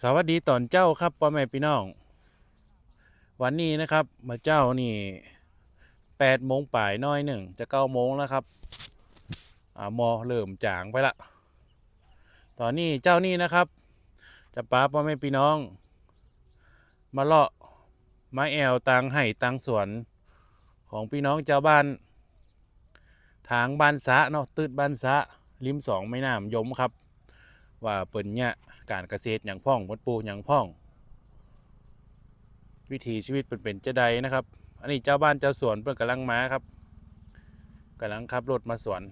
สวัสดีตอนเจ้าครับพ่อแม่พี่น้อง วันนี้นะครับมาเจ้านี่แปดโมงป่ายน้อยหนึ่งจะเก้าโมงแล้วครับอ่ามอเริ่มจางไปละ ตอนนี้เจ้านี่นะครับ จะป้าพ่อแม่พี่น้อง มาเลาะไม้แอวตังไห่ตังสวนของพี่น้องเจ้าบ้าน ทางบ้านสะเนาะตืดบ้านสะริมสองแม่น้ำยมครับ ว่าเปิ่นเนี่ย การเกษตรอย่างพ่องมดปูอย่างพ่อง วิถีชีวิตเป็นเป็นจะใดนะครับ อันนี้เจ้าบ้านเจ้าสวนเพิ่อนกำลังมาครับกำลังขับรถมาสวน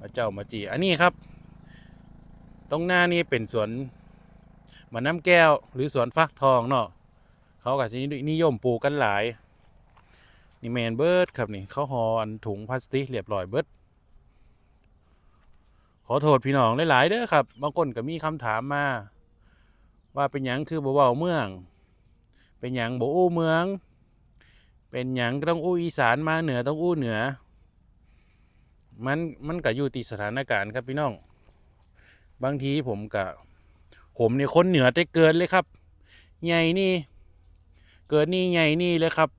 มาเจ้ามาจีอันนี้ครับ ตรงหน้านี่เป็นสวนมะน้ำแก้วหรือสวนฟักทองเนาะเขาก็จะนิยมปลูกกันหลายนี่แมนเบิร์ดครับนี่เขาห่ออันถุงพลาสติกเรียบร้อยเบิร์ด ขอโทษพี่น้องหลายๆเด้อครับ บางคนก็มีคำถามมา ว่าเป็นหยังคือบ่เว้าเมือง เป็นหยังบ่อู้เมือง เป็นหยังต้องอู้อีสานมาเหนือต้องอู้เหนือ มันมันก็อยู่ที่สถานการณ์ครับพี่น้อง บางทีผมก็ผมเนี่ยคนเหนือแต่เกินเลยครับ ใหญ่นี่ เกิดนี่ใหญ่นี่เลยครับ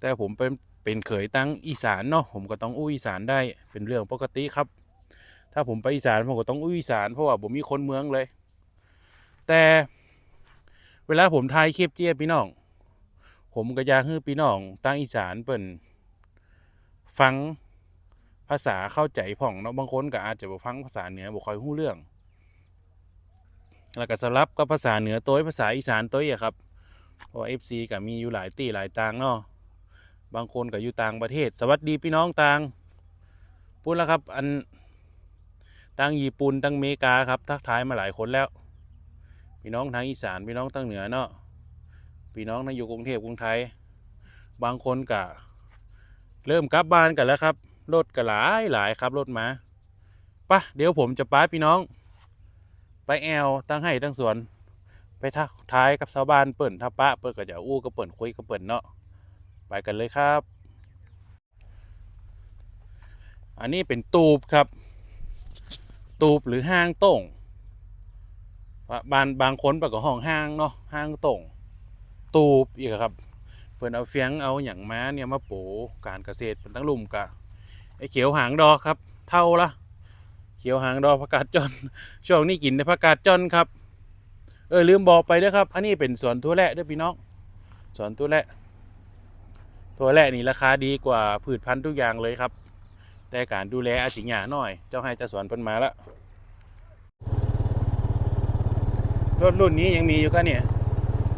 แต่ผมเป็นเป็นเขยตั้งอีสานเนาะผมก็ต้องอู้อีสานได้เป็นเรื่องปกติครับ ถ้าผมไปอีสานผมก็ต้องอุ้ยอีสานเพราะว่าผมมีคนเมืองเลย แต่เวลาผมถ่ายคลิปเจี๊ยบพี่น้อง ผมก็อยากให้พี่น้องตั้งอีสานเปิ่นฟังภาษาเข้าใจพ่องเนาะบางคนก็อาจจะบ่ฟังภาษาเหนือบ่ค่อยรู้เรื่อง แล้วก็สลับกับภาษาเหนือตัวภาษาอีสานตัวอะครับเพราะว่า FC ก็มีอยู่หลายตีหลายต่างเนาะบางคนก็อยู่ต่างประเทศ สวัสดีพี่น้องต่างพูดแล้วครับอัน ตั้งญี่ปุ่นตั้งเมกาครับทักทายมาหลายคนแล้ว พี่น้องทางอีสานพี่น้องตั้งเหนือเนาะพี่น้องทั้งอยู่กรุงเทพกรุงไทย บางคนกะเริ่มกลับบ้านกันแล้วครับรถก็หลายหลายครับรถมาปะเดี๋ยวผมจะป้าพี่น้อง ไปแอลตั้งให้ตั้งสวน ไปทักทายกับชาวบ้านเปิ่นถ้าปะเปิ่นก็จะอู้ก็เปิ่นคุยก็เปิ่นเนาะไปกันเลยครับ อันนี้เป็นตูบครับ ตูบหรือห้างโต่งบานบางคนประก็ห้องห้างเนาะห้างโต่งตูบอีกครับเพิ่นเอาเฟียงเอาอย่างม้าเนี่ยมาปูการเกษตรเป็นตั้งลุ่มกะไอเขียวหางดอกครับ เท่าละเขียวหางดอกผักกาดจอนช่วงนี้กินแต่ผักกาดจอนครับเออลืมบอกไปด้วยครับ อันนี้เป็นสวนทั่วแระด้วยพี่น้องสวนทั่วแระทั่วแระนี่ราคาดีกว่าพืชพันธุ์ทุกอย่างเลยครับ แต่การดูแลอาจสิหยาหน่อย เจ้าให้เจ้าสวนเพิ่นมาแล้วรถรุ่นนี้ยังมีอยู่กันเนี่ย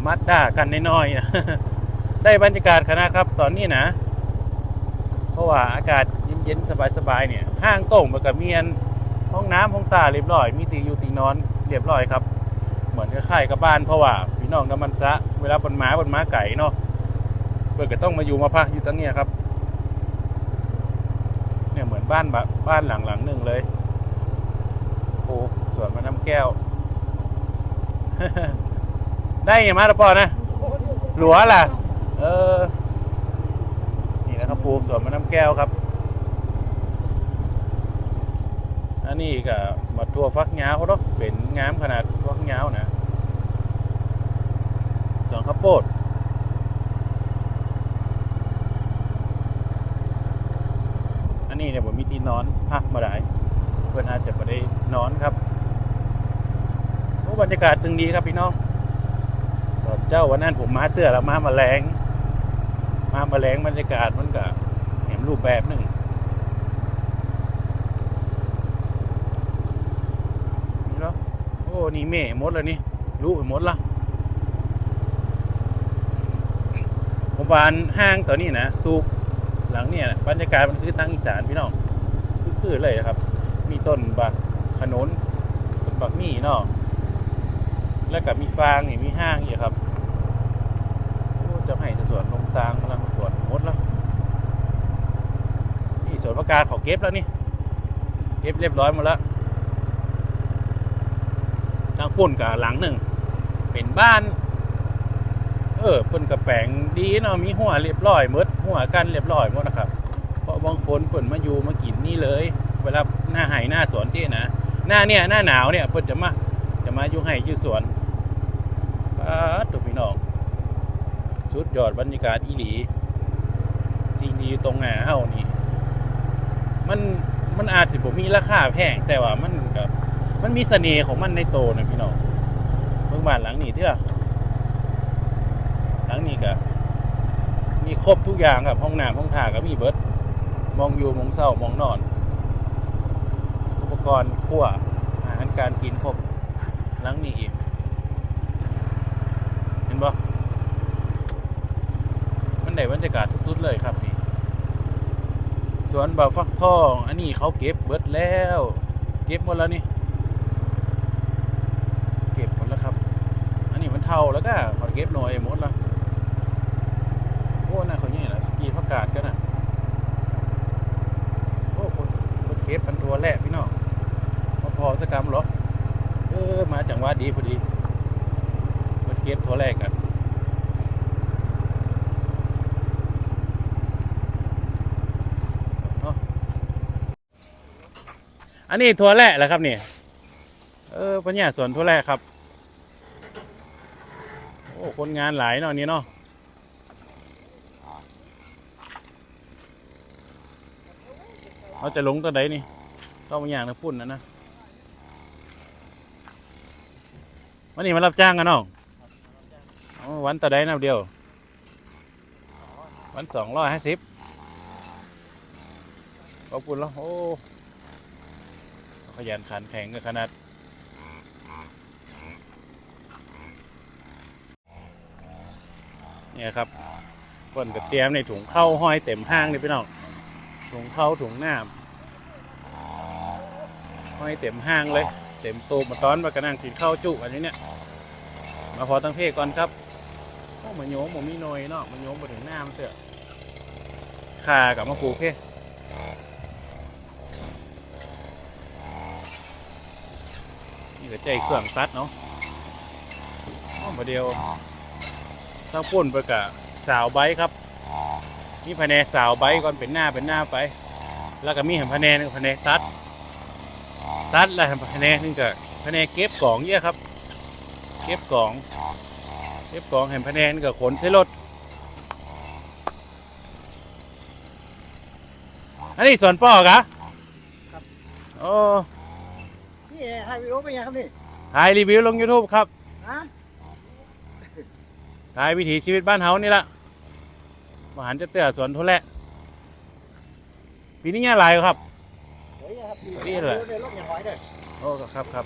มัดด้ากันน้อยๆนะได้บรรยากาศคณะครับตอนนี้นะ เพราะว่าอากาศเย็นๆ สบายๆ เนี่ย ห้างโต่งมันกับเมียน ห้องน้ำห้องตาเรียบร้อย มีตีอยู่ตีนอนเรียบร้อยครับ เหมือนกับค่ายกับบ้านเพราะว่าพี่น้องน้ำมันซะ เวลาบนม้าบนม้าไก่เนาะเพื่อก็ต้องมาอยู่มาพักอยู่ตั้งเนี่ยครับ บ้านบบ้านหลังหลังหนึ่งเลยโอ้สวนมะน้ำแก้ว ได้ไงมาแล้วปอนะหลัวล่ะ เออ นี่นะครับปลูกสวนมะน้ำแก้วครับ อันนี้ก็มาทั่วฟักยาวเนาะเป็นงามขนาดฟักยาวนะสวนข้าวโพด นี้เนี่ยผมมีที่นอนพักมาได้เพื่อนอาจจะไม่ได้นอนครับโอ้บรรยากาศตึงดีครับพี่น้องตอนเจ้าวันนั้นผมมาเตื้อแล้วมามาแรงมามาแรงบรรยากาศมันก็เห็นรูปแบบหนึ่งนี่เนาะโอ้นี่เม่หมดแล้วนี่รู้ไปหมดละผมบานห้างตัวนี้นะตูบ หลังเนี่ยบรรยากาศมันคือทางอีสานพี่น้องคือๆเลยครับ มีต้นบักขนุนต้นบักมี่เนาะแล้วก็มีฟางนี่มีห้างอีกครับจะให้สวนลงตางกำลังสวนหมดแล้วนี่สวนประกาศเขาเก็บแล้วนี่เก็บเรียบร้อยหมดแล้วทางปุ่นกับหลังหนึ่ง เป็นบ้าน เออเพิ่นกระแปลงดีเนาะมีหัวเรียบร้อยมดหัวกันเรียบร้อยหมดนะครับ เพราะบางคนเพิ่นมาอยู่มากินนี่เลย เวลาหน้าไหหน้าสวนที่นะหน้าเนี่ยหน้าหนาวเนี่ยเพิ่นจะมาจะมาอยู่ให้อยู่สวนป้าตัวพี่น้องสุดยอดบรรยากาศอีหลีสิ่งดีอยู่ตรงหน้าเฮานี่มันมันอาจสิบ่มีราคาแพงแต่ว่ามันก็มันมีเสน่ห์ของมันในโตนะพี่น้องเบิ่งบ้านหลังนี้เถอะ หลังนี้ก็มีครบทุกอย่างครับห้องน้ำห้องท่าก็มีเบิดมองอยู่มองเศร้ามองนอน อุปกรณ์ครัวอาหารการกินครบหลังนี้อีกเห็นบ่มันได้บรรยากาศสุดๆเลยครับนี่สวนบ่าฟักทอง อันนี้เขาเก็บเบิดแล้ว เก็บหมดแล้วนี่เก็บหมดแล้วครับ อันนี้มันเท่าแล้วก็ขาเก็บหน่อยหมดแล้วโอ้น่าเขาเนี่ย นะกาดกันนะโอ้คนคนเก็บพันทัวแรกพี่น้องพอพอสกรรมเหรอเออมาจังหวะดีพอดีมันเก็บทัวแรกกันอันนี้ทัวแร่แหละครับนี่เออปัญญาสวนทัวแร่ครับ โอ้คนงานหลายเนาะนี่เนาะ เราจะลงตัวใดนี่ต้องมาอย่างนะพุ่นนะนะวันนี้มารับจ้างกันเนาะอ๋อวันตัวใดนับเดียว วันสองร้อยห้าสิบขอบคุณแล้วโอ้ขยันขันแข็งกันขนาดเนี่ยครับเพิ่นก็เตรียมในถุงเข้าห้อยเต็มห้างเลยพี่น้อง ถุงเข้าถุงน้ำห้อยเต็มห้างเลย เต็มตูมาตอนมากระนั่งกินข้าวจุอันนี้เนี่ยมาพอตั้งเพศก่อนครับโอ้มาโยมผมมีหน่อยเนาะมาโยมมาถึงหน้ามันเถอะขากับมาปลูกเพ่นี่ก็ใจเครื่องซัดเนาะอ้มาเดียวถ้าปุ่นไปกะสาวไบค์ครับ มีแผนกสาวไบค์ก่อนเป็นหน้าเป็นหน้าไป แล้วก็มีแหมแผนกหนึงแผนกซัดซัดแล้วแหมแผนกหนึงก็แผนกเก็บกล่องเยอะครับ เก็บกล่อง เก็บกล่องแหมแผนกหนึงก็ขนใส่รถอันนี้ส่วนป่อกะครับ โอ้นี่ถ่ายวิดีโอเป็นไงครับนี่ถ่ายรีวิวลง YouTube ครับฮะถ่ายวิถีชีวิตบ้านเฮานี่ละ มาหันจะเตือสวนทุเระปีนี้ง่ายหลายครับเฮ้ยครับนี่แหละเดี๋ยวรถอย่างหอยเด้อโอ้ครับครับ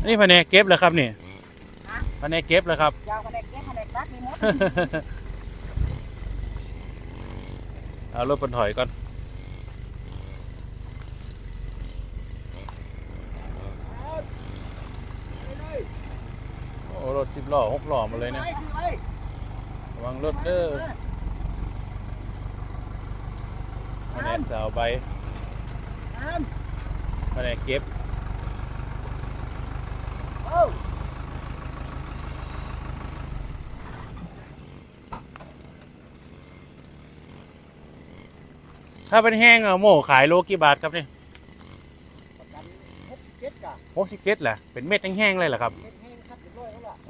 อันนี้แผนกเก็บเลยครับนี่แผนกเก็บเลยครับยาวคะแนนเก็บคะแนนรัดมีหมดเอารถบนถอยก่อน โอ้รถ สิบล้อหกล้อมาเลยเนี่ยไปสิไประวังรถเด้อแผนกสาวใบน้แผนกเก็บำโอ้ถ้าเป็นแห้งอะโม่ขายโลกี่บาทครับเนี่ยประกันหกสิบเจ็ดกะหกสิบเจ็ดแหละเป็นเม็ดแห้งๆเลยเหรอครับ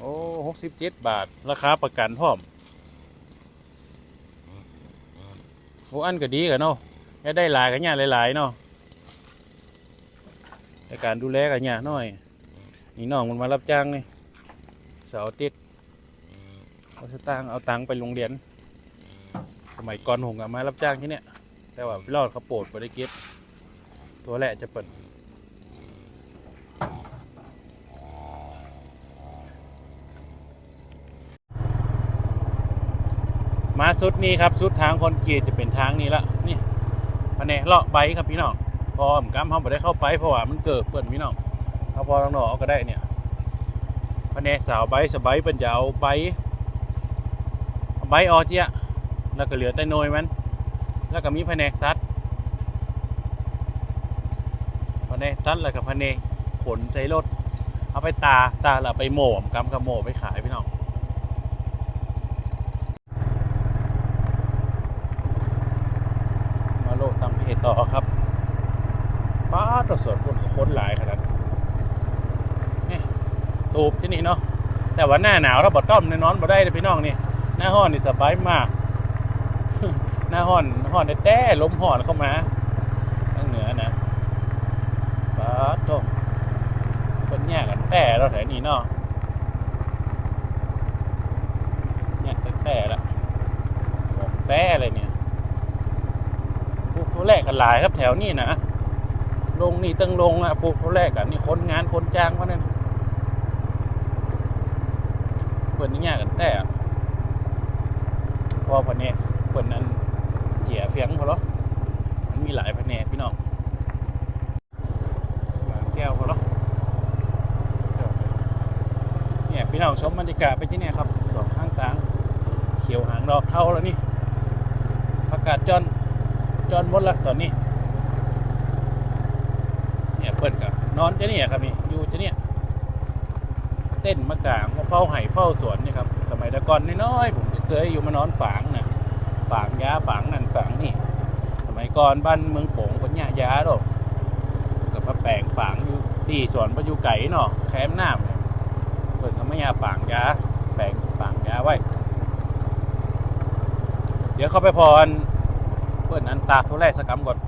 อยแล้วล่ะโอ้หกสิบเจ็ดบาท ราคาประกันพร้อมโอ้อันก็ดีกันเนาะจะได้หลายกันเนี่ยหลายๆเนาะในการดูแลกันเนี่ยน้อย นี่น้องมันมารับจ้างนี่เสาร์อาทิตย์เอาตางเอาตังไปโรงเรียน สมัยก่อนผมก็มารับจ้างที่เนี่ย แต่ว่าพี่รอดเขาโปรดไปได้เก็บตัวแหละจะเปิด สุดนี้ครับสุดทางคอนกรีตจะเป็นทางนี้ละนี่แผนเลาะใบครับพี่น้องพอผมกำเขาไม่ได้เข้าไปเพราะว่ามันเกิดเปิดพี่น้องเขาพอทางหนอกเอาก็ได้เนี่ยแผนสาวใบสบายเป็นจะเอาใบใบออกเจียแล้วก็เหลือแต่โนยมัน แล้วก็มีแผนกตัดแผนกตัดแล้วก็แผนกขนใส่รถเอาไปตาตาแล้วไปโหม่ผมกำกับโหม่ไปขายพี่น้อง ม เหตุต่อครับป้าตรวจสวนคนคนหลายขนาดนี่ตูบที่นี่เนาะแต่ว่าหน้าหนาวถ้าบอต้อมในนอนบ่ได้เลยพี่น้องนี่หน้าห้อนนี่สบายมาก หน้าห้อนห้อนแต้ๆลมห้อนเข้ามาทางเหนือนะป้าโตคนแย่กันแต่เราแถวนี้เนาะแย่กันแต่ละบอกแต่เลยเนี่ย ปลูกตัวแรกกันหลายครับแถวนี้นะลงนี่ตึงลงอะปลูกตัวแรกกันนี่คนงานคนจ้างวะนั่นเปิดนี่ยากกันแต่พอพอเนี่ยเปิดนั้นเจียเฟียงพอหรอมันมีหลายแผนกพี่น้องบางแก้วพอหรอเนี่ยพี่น้องชมบรรยากาศไปที่เนี่ยครับสองข้างทางเขียวหางดอกเท่าแล้วนี่ประกาศจอน จอนหมดละตอนนี้ เนี่ยเปิดกับนอนจะเนี่ยครับนี่อยู่จะเนี่ยเต้นมากางมาเฝ้าไห่เฝ้าสวนเนี่ยครับ สมัยตะก่อนน้อยๆผมเคยอยู่มานอนฝางนะฝางยาฝางนั่นฝางนี่ สมัยก่อนบ้านเมืองโป่งคนเนี่ยาดอกกับมาแปลงฝางอยู่ที่สวนประยุไก่เนาะแคมน้ำเปิดก็ไมยาฝางยาแปลงฝางยาไว้ เดี๋ยวเข้าไปพร เปิดอันตากตัวแรกสกกรรมก่อน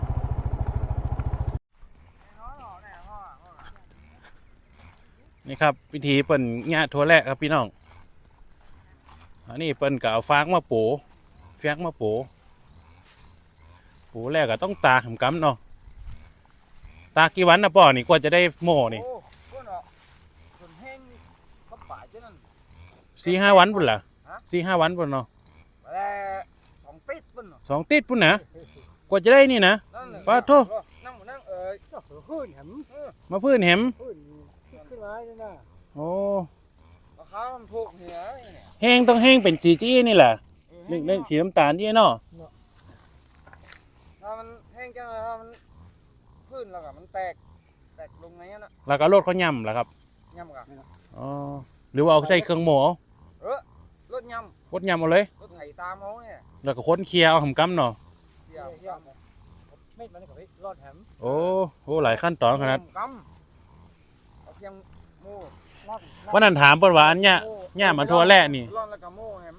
นี่ครับวิธีเปิ่นหญ้าทั่วแรกครับพี่น้อง อันนี้เปิ่นก็เอาฟางมาปูฟางมาปูปูแรกก็ต้องตากหำกำเนาะตากี่วันนะป่อนี่กว่าจะได้โม่นี่โอ้ก็เนาะส่วนแห้งก็ป่าเจ้านั่นสี่ห้าวันปุ่นล่ะสี่ห้าวันปุ่นเนาะ ต่ของติดปุ่นเนาะสองติดปุ่นนะกว่าจะได้นี่นะนั่นแหละปะโถ่นั่งมานั่งเอ้ยก็ขึ้นเห็นมาพื้นเห็มขึ้นขึ้นร้ายเลยนะโอ้ราคามันถูกเหียเนี่ยแห้งต้องแห้งเป็นสีจี้นี่แหละเรื่องเรื่องสีน้ำตาลนี่เนาะถ้ามันแห้งจังเลยถ้ามันขึ้นแล้วก็มันแตกแตกลงไงน่ะแล้วก็รถเขาย่ำเหรอครับย่ำกันอ๋อหรือว่าเอาใส่เครื่องหมูเอาเออรถย่รถย่ำเอาเลยำรถไถตามเขาเนี่ย แล้วก็ค้นเคลียร์เอาหำกำเนาะเดี๋ยวย่ำไม่มันก็รอดแหมโอ้โหหลายขั้นตอนขนาดกำเอาเพียงโม่รอดวันนั้นถามเปิดว่าอันเนี้ยเนี้ยมันทั่วแร่นี่ รอดแล้วก็โม่แหม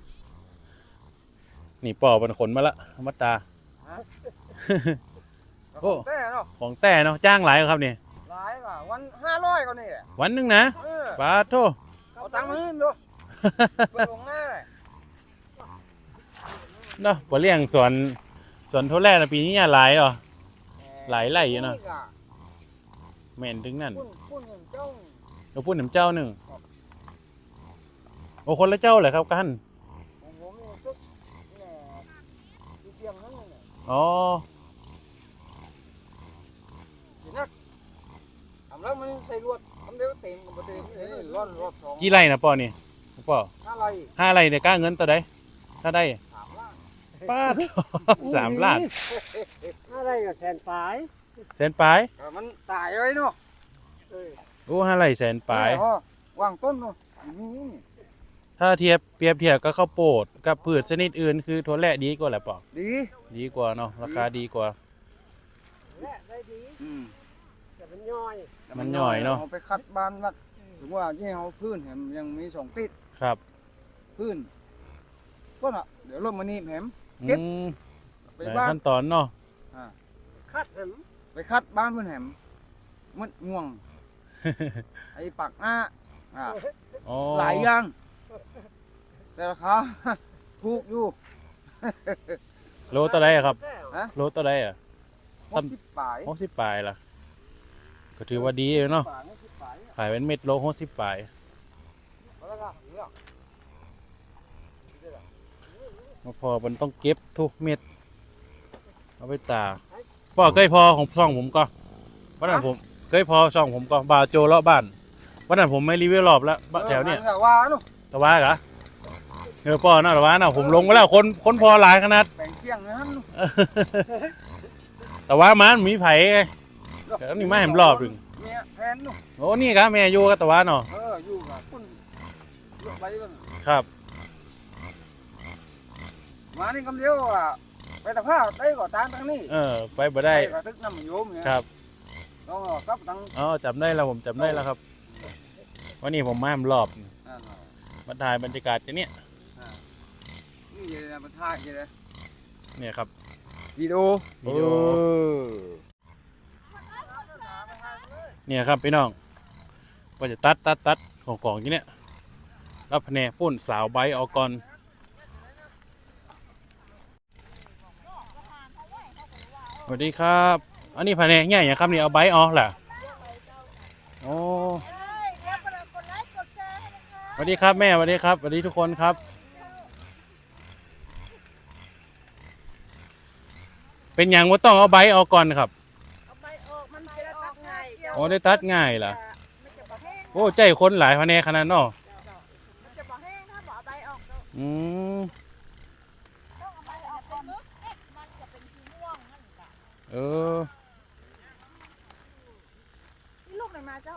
นี่ปอเป็นขนมาละอมัตตา โอ้ แต่เนาะของแต่เนาะจ้างหลายครับนี่ หลายว่ะวันห้าร้อยก็นี่แหละวันหนึงนะเออปาโท เอาตังค์มาให้ดู เปิดลงหน้าเลย เนาะพอเลี้ยงสวนสวนทั่วแร่นะปีนี้หลายเหรอ หลายไร่อยู่เนอะ ก็แม่นถึงนั่นปุ้นปุ้นเงินเจ้าเราพูดถึงเจ้าหนึ่งโอ้คนละเจ้าเลยครับกันของผมนี่ตึกแหน่ดูเตียงนั่นน่ะอ๋อเห็นนักทำแล้วมันใส่ลวดทำเดี๋ยวเต็มกับเต็มเลยร่อนรอบสองกี่ไร่นะปอนี่ปอห้าไรห้าไร่เนี่ยกล้าเงินตัวใดถ้าได้สามล้าน ป้าดสามล้านห้าไรกับแสนปลายแสนปลายแต่มันตายไว้เนาะเออโอ้ห้าไร่แสนปลาย เออวางต้นเนาะนี่นี่ถ้าเทียบเปรียบเทียบกับข้าวโพดกับพืชชนิดอื่นคือถั่วแระดีกว่าแหละปอดีดีกว่าเนาะราคาดีกว่า และได้ดีอืมแต่มันย่อยมันย่อยเนาะเอาไปคัดบ้านวัดถึงว่าที่เขาพื้นแหมยังมีสองติดครับ พื้นก็น่ะเดี๋ยวลงมานี่แหมอื เก็บมไปหลายบ้านขั้นตอนเนาะคัดเห็นไปคัดบ้านเพื่อนแหมมันง่วง ไอ้ปักหน้าอ่าอ๋อหลายอย่าง แต่ราคา ถูกอยู่โลตัวใดอะครับฮะโลตัวใดอะ หกสิบปลายหกสิบปลายล่ะ ก็ถือว่าดีอยู่เนาะปลายไม่คิดปลายขายเป็นเม็ดโลหกสิบปลาย แล้วก็เหลือ มาพอมันต้องเก็บทุกเม็ด เอาไปตากพ่อเคยพอของช่องผมก็วันนั้นผมเคยพอช่องผมก็บาวโจเลาะบ้านวันนั้นผมไม่รีวิวรอบแล้วบ้านแถวเนี้ยออว่าเนาะตะว้ากะเออพ่อนะตะว้านะผมลงไปแล้วคนคนพอหลายขนาดแปลงเที่ยงนะฮะแต่ว่ามันมีไผ่ไงแต่นี่มาแหมรอบหนึ่งเนี่ยแทนเนาะโอ้นี่ครับแม่อยู่กับตะวันเนาะเอออยู่กับคุณเยอะไปกันครับ มานี่คำเดียวอะไปตะผ้าได้ก่อตามทางนี้เออ ไปบ่ได้ก็ตึกน้ำมันโยมเนี่ยครับต้องเอากลับทางอ๋อจำได้แล้วผมจำได้แล้วครับ วันนี้ผมมาหรอบนั่นน่ะมาถ่ายบรรยากาศจะเนี่ยนี่เลยนะมันท่ายเลยเนี่ยครับวิดีโอวิดีโอเนี่ยครับพี่น้องก็จะตัดตัดตัดของของที่เนี่ยแล้วแผนกปุ่นสาวใบออกก่อน วัสดีครับ อันนี้แผนกใหญ่ยังครับนี่เอาใบออกแหละโอ้สวัสดีครับแม่สวัสดีครับสวัสดีทุกคนครับ เป็นอย่างว่าต้องเอาใบออกก่อนครับเอาไปออกมันจะตัดง่ายโอ้ได้ตัดง่ายล่ะมันจะบ่แห้งโอ้ใจคนหลายแผนกขนาดเนาะมันจะบ่แห้งถ้าบ่เอาใบออกเนาะอืม ต้องเอาใบออกก่อนมันจะเป็นสีม่วงนั่นแหละ เออ นี่ลูกไหนมาเจ้า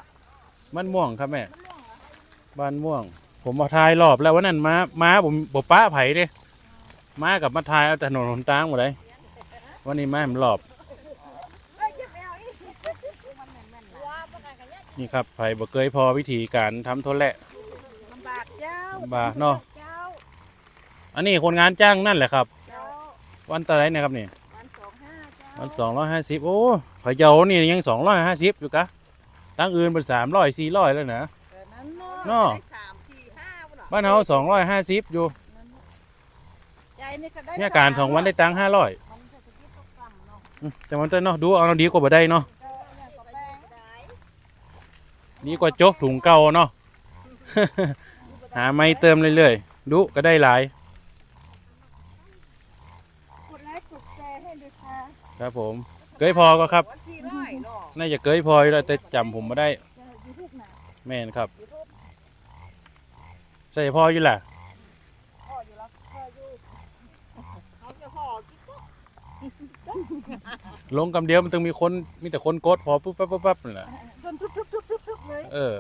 มันม่วงครับแม่ มันม่วงเหรอ บ้านม่วง ผมมาทายรอบแล้ววันนั้นม้าม้าผมบป้าไผ่เด้ม้ากับมาทายเอาแต่ถนนหนทางหมดเลยวันนี้ม้าผมรอบ เอ้ยเก็บเอาอีกมันแม่นๆว้าประกันกันเนี่ยนี่ครับไผ่บ่เคยพอวิธีการทำโทนแหละ ลำบากเจ้าลำบากเนาะ เจ้า อันนี้คนงานจ้างนั่นแหละครับ เจ้าวันตะไรเนะครับนี่ วันสองห้าเจ้าวันสองร้อยห้าสิบโอ้พะเยานี่ยังสองร้อยห้าสิบอยู่กะตั้งอื่นเป็นสามร้อยสี่ร้อยแล้วนะ แต่นั้นเนาะเนาะ ได้สามสี่ห้าพุ่นเหรอบ้านเฮาสองร้อยห้าสิบอยู่ยายนี่ก็ได้เนี่ยการสองวันได้ตังห้าร้อยมันจะไปคิดตกต่ำเนาะจังหวันเต้นเนาะดูเอาเราดีกว่าบ่ได้เนาะเจ้าเนี่ยก็แป้งได้ดีกว่าโจกถุงเก่าเนาะ หาไม่เติมเรื่อยๆดูก็ได้หลาย กดไลค์กดแชร์ให้ด้วยค่ะ ครับผม เกยพอก็ครับ วันที่ร้อยเนาะน่าจะเกยพออยู่แล้วแต่จำผมไม่ได้จะยูทูบนะแม่นครับ ยูทูบใส่พออยู่แหละพ่ออยู่แล้วพ่ออยู่เขาจะพ่อกิ๊กก๊อกลงกำเดียวมันต้องมีคนมีแต่คนกดพอปุ๊บปั๊บปุ๊บปั๊บนั่นแหละจนทุบทุบทุบทุบทุบเลยเออ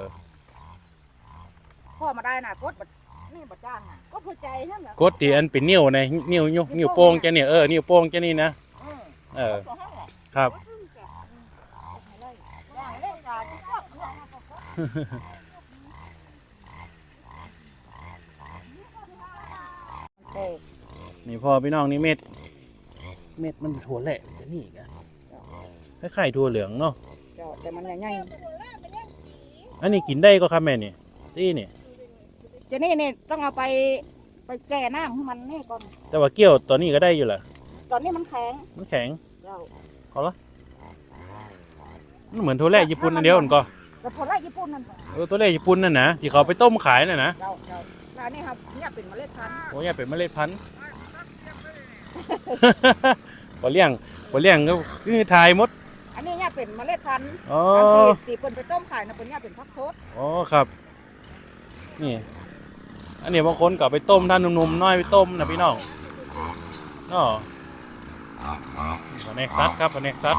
พ่อมาได้น่ะกดบัดนี่บัดจ้างอะก็พอใจนั่นแหละกดตีอันเป็นนิ้วในนิ้วนิ้วนิ้วโป้งจะเนี่ยเออนิ้วโป้งจะนี่นะ เออเออก็ให้แหละครับอย่างเล่นการกิ๊กก๊อกเนี่ยนี่พอพี่น้องนี่เม็ด เม็ดมันถั่วแหละจะนี่อีกอะคล้ายๆถั่วเหลืองเนาะเจ้าแต่มันใหญ่อันนี้กินได้ก็ครับแม่นี่ที่นี่ๆเจะนี่นี่ต้องเอาไปไปแก่น้ำให้มันนี่ก่อน แต่ว่าเกี้ยวตอนนี้ก็ได้อยู่ล่ะ ตอนนี้มันแข็งมันแข็งเจ้ามันเหมือนถั่วแหละญี่ปุ่นอันเดียวกันก็แต่พอไล่ญี่ปุ่นนั่นน่ะเออถั่วแหละญี่ปุ่นนั่นนะที่เขาไปต้มขายน่ะนะเจ้าเจ้าแล้วนี่ครับเนี่ยเป็นเมล็ดพันธุ์โอ้ยเป็นเมล็ดพันธุ์พอเลี้ยงพอเลี้ยงก็คือทายหมด อันนี้เนี่ยเป็นเมล็ดพันธุ์อ๋ออันที่ที่คนไปต้มขายนะเป็นเนี่ยเป็นพักโซดอ๋อครับ นี่ อันนี้บางคนก็เอาไปต้มท่านหนุ่มๆน้อยไปต้มนะพี่น้องเนาะ แผนกซัดครับแผนกซัด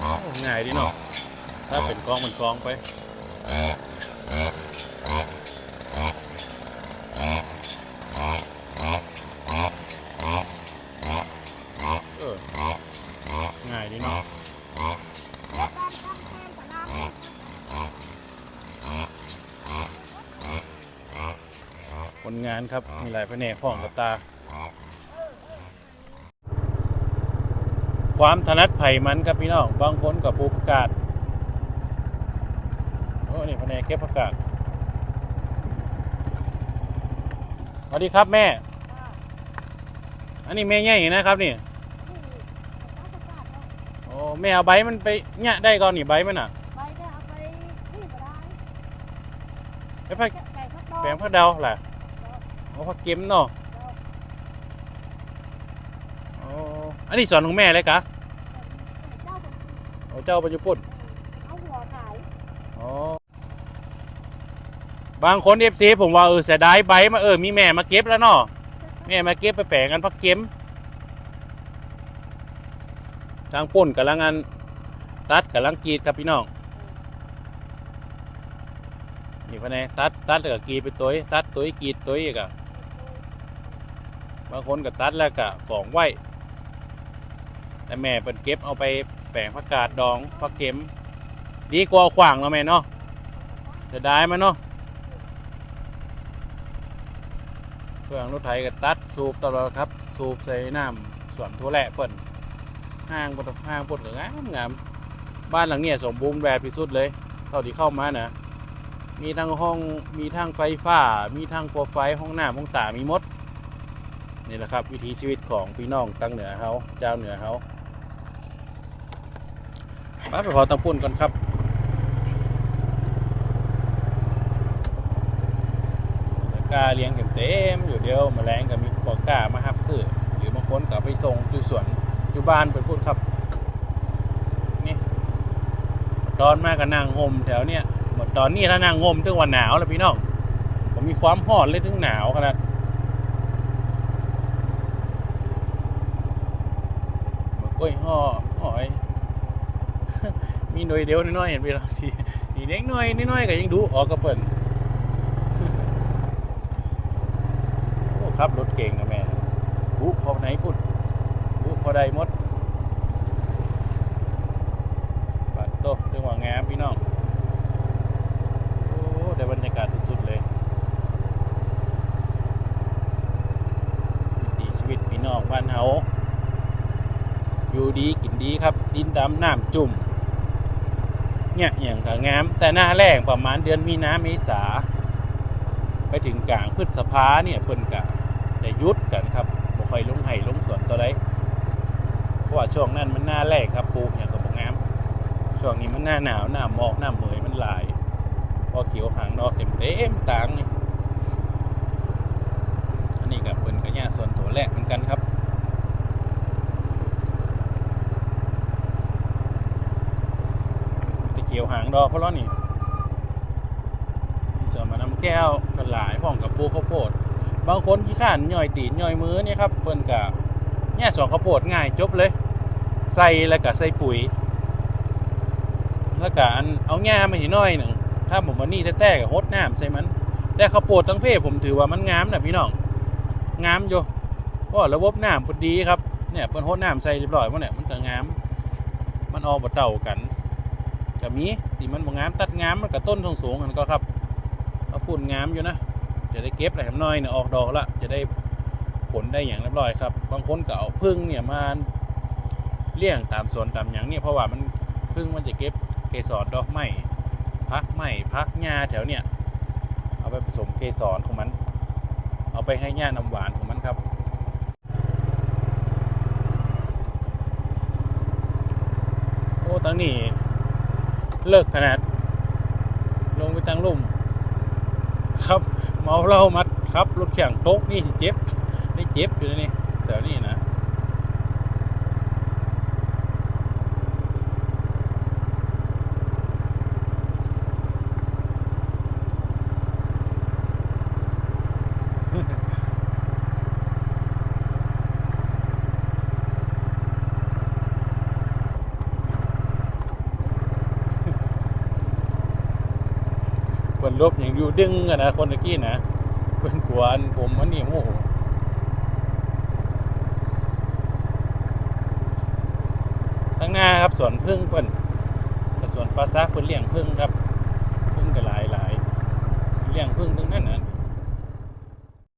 โอ้ง่ายดีเนาะถ้าเป็นกองเป็นกองไป เออ ง่ายดีเนาะผล งานครับ มีหลายแผนกพ้องกับตา ความถนัดไผ่มันครับพี่น้องบางคนกับปลูกผักกาดโอ้นี่แผนกเก็บผักกาดสวัสดีครับแม่ อันนี้แม่ใหญ่นะครับนี่โอ้แม่เอาใบมันไปเนี่ยได้ก่อนนี่ใบมันอะใบก็เอาไปที่ก็ได้ไปพักแกะพักดอกแปลงพักเดาแหละ โอ้พักเก็มเนาะโอ้อันนี้สอนของแม่เลยกะเจ้าเป็นโอ้เจ้าปัจจุบันเอาหัวขายอ๋อบางคนเอฟซีผมว่าเออเสียดายใบมาเออมีแม่มาเก็บแล้วเนาะแม่มาเก็บไปแปลงกันพักเก็มทางป่นกำลังงานตัดกำลังกีดครับพี่น้องนี่พะแนตัดตัดแล้วก็กีดไปตัวตัดตัวกีดตัวอีกอะางคนก็ตัดแล้วก็กองไว้ แต่แม่เป็นเก็บเอาไปแปลงผักกาดดองผักเข็ม ดีกว่าขวางเนาะแม่เนาะจะได้มันเนาะเครื่องรถไถก็ตัดสูบตลอดครับ สูบใส่น้ำส่วนทั่วแหละเปิ่นห้างบนห้างบนก็งามงามบ้านหลังเนี้ยสมบูรณ์แบบที่สุดเลยเท่าที่เข้ามานะมีทั้งห้องมีทั้งไฟฟ้า มีทั้งครัวไฟห้องน้ำห้องตามีมด นี่แหละครับ วิถีชีวิตของพี่น้องตั้งเหนือเฮาเจ้าเหนือเฮาไปไปพอตังพุ่นก่อนครับกาเลี้ยงเต็มเต็มๆอยู่เดียวมแมลงก็มีปอก้ามาหับซื้อหรือบางคนก็เอาไปส่งจุสวนจุบ้านเป็นพูดครับนี่ตอนมากกับนางห่มแถวเนี้ยหมดตอนนี้ถ้านางห่มถึงวันหนาวแล้วพี่น้องผมมีความห่อนเลยถึงหนาวขนาดมัน กล้วยห่อหอย มีหน่อยเดียวน้อยๆเห็นไปแล้วสินี่เล็กน้อยน้อยๆก็ยังดูออกกระเปิ่นโอ้ครับรถเก่งนะแม่บุพอไหนพุ่นบุพอใดมดปัดโตจังหวะงามพี่น้อง โอ้ได้บรรยากาศสุดๆเลยวิถีชีวิตพี่น้องบ้านเฮาอยู่ดีกินดี ครับดินดำน้ำจุ่มเนี่ยอย่างก็งาม แต่หน้าแรงประมาณเดือนมีนาเมษา ไปถึงกลางพฤษภาเนี่ยเพิ่นกะจะยุดกันครับบ่ค่อยลงไห้ลงสวนตัวใดเพราะว่าช่วงนั้นมันหน้าแรกครับปลูกอย่างกับงาม ช่วงนี้มันหน้าหนาวหน้าหมอกหน้าเหมยมันหลาย พอเขียวหางนอกเต็มเต็มๆตางนี่อันนี้กับเพิ่นก็ย่าส่วนตัวแรกเหมือนกันครับ ตะเขี ยวหางดอกเพราะล้อนี่เสือมาน้ำแก้วกันหลายพร้อมกับปลูกข้าวโพด บางคนขี้ข้านย่อยตีนย่อยมือเนี่ยครับเพิ่นกะเนี่ยสองข้าวโพดง่ายจบเลย ใส่แล้วก็ใส่ปุ๋ย แล้วก็อันเอาหญ้ามาหิน้อยหนึ่งถ้าผมวันนี้แท้ๆกับฮดน้ำใส่มัน แต่ข้าวโพดทั้งเพศผมถือว่ามันงามนะพี่น้องงามอยู่เพราะระบบน้ำพอดีครับเนี่ยเพิ่นฮดน้ำใส่เรียบร้อยหมันเนี่ยมันก็งามมันออกบ่เต่ากัน ก็มีที่มันบ่งามตัดงามมันก็ต้นสูงๆกันก็ครับเอาพุ่นงามอยู่นะจะได้เก็บอะไรทำน้อยเนี่ยออกดอกละจะได้ผลได้อย่างเรียบร้อยครับ บางคนก็เอาพึ่งเนี่ยมาเลี้ยงตามสวนตามอย่างเนี่ยเพราะว่ามันพึ่งมันจะเก็บเกสรดอกไม้พักไม้พักหญ้าแถวเนี่ยเอาไปผสมเกสรของมัน เอาไปให้หญ้าน้ำหวานของมันครับโอ้ตั้งนี่ เลิกขนาด ลงไปตั้งลุ่ม ครับ เมาเหล้ามัดครับรถแข่งโต๊กนี่เจ็บ นี่เจ็บอยู่นี่แต่นี่นะคนลบอย่างอยู่ ดึงอะนะคนตะกี้นะเป็นกวนผมมันนี่โมโหตั้งหน้าครับสวนพึ่งเพิ่นกับสวนปลาซักเพิ่นเลี้ยงพึ่งครับพึ่งก็หลายหลายเลี้ยงพึ่งทั้งนั้นนะ